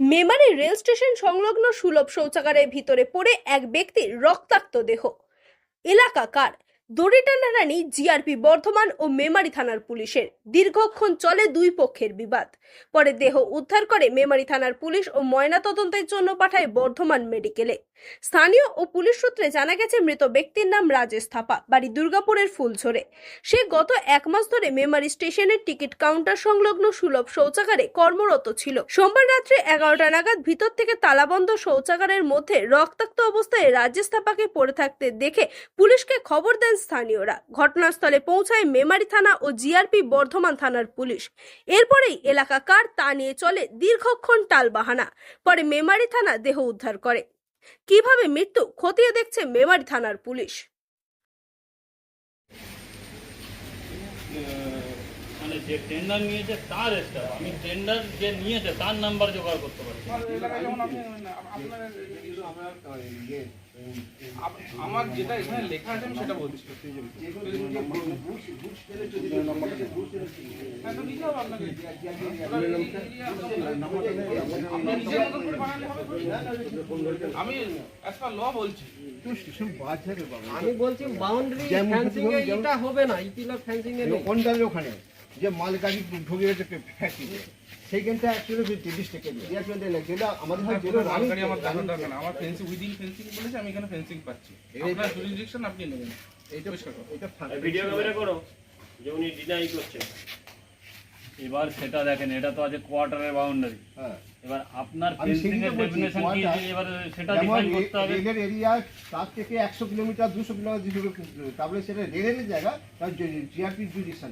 Memari rail station সংলগ্ন সুলভ শৌচাগারের ভিতরে পড়ে এক ব্যক্তির রক্তাক্ত দেহ। এলাকা কার? দড়ি টানাটানি জিআরপি, বর্ধমান ও মেমারি থানার পুলিশের। দীর্ঘক্ষণ চলে দুই পক্ষের বিবাদ। পরে দেহ উদ্ধার করে মেমারি থানার পুলিশ ও ময়নাতদন্তের জন্য পাঠায় বর্ধমান মেডিকেলে। স্থানীয় ও পুলিশ সূত্রে জানা গেছে, মৃত ব্যক্তির নাম রাজেশ থাপা, বাড়ি দুর্গাপুরের ফুলঝরে। সে গত এক মাস ধরে মেমারি স্টেশনের টিকিট কাউন্টার সংলগ্ন সুলভ শৌচাগারে কর্মরত ছিল। সোমবার রাত্রে এগারোটা নাগাদ ভিতর থেকে তালাবন্ধ শৌচাগারের মধ্যে রক্তাক্ত অবস্থায় রাজেশ থাপাকে পড়ে থাকতে দেখে পুলিশকে খবর দেন স্থানীয়রা। ঘটনাস্থলে পৌঁছায় মেমারি থানা ও জিআরপি বর্ধমান থানার পুলিশ। এরপরেই এলাকা কার তা নিয়ে চলে দীর্ঘক্ষণ টালবাহানা। পরে মেমারি থানা দেহ উদ্ধার করে। কীভাবে মৃত্যু, খতিয়ে দেখছে মেমারি থানার পুলিশ। যে টেন্ডার নিয়েছে তার স্টাফ আমি টেন্ডার যে নিয়েছে তার নাম্বার জোগাড় করতে পারছি। না। এলাকায় যেমন আপনি আপনার আপ- আমার যেটা এখানে লেখা আছে আমি সেটা বলছি। হ্যাঁ। আমি law বলছি। আমি বলছি বাউন্ডারি ফেন্সিং এটা হবে না ইতিলার ফেন্সিং এ নেই। ওখানে? যে মাল গাড়ি ঢুকে গেছে ফ্যাক্টরিতে সেইখানটা অ্যাকচুয়ালি যেটা আমাদের হয় যেটা মালগাড়ি আমার দেখার দরকার আমার ফেন্সিং উইদিন ফেন্সিং বলেছে আমি এখানে ফেন্সিং পাচ্ছি। এই- আপনার জুরিসডিকশন আপনি নেবেন। এইটা এটা ভিডিও ক্যামেরা করো যে উনি ডিনাই করছেন। এবার সেটা দেখেন এটা তো আছে কোয়ার্টারের বাউন্ডারি হ্যাঁ। এবার আপনার ফেন্সিং এর ডেফিনেশন কি এবার সেটা ডিফাইন করতে হবে। রেলের এরিয়া তার থেকে একশো কিলোমিটার দুশো কিলোমিটার তারপরে সেটা রেলের জায়গা তার জিআরপি জুডিশন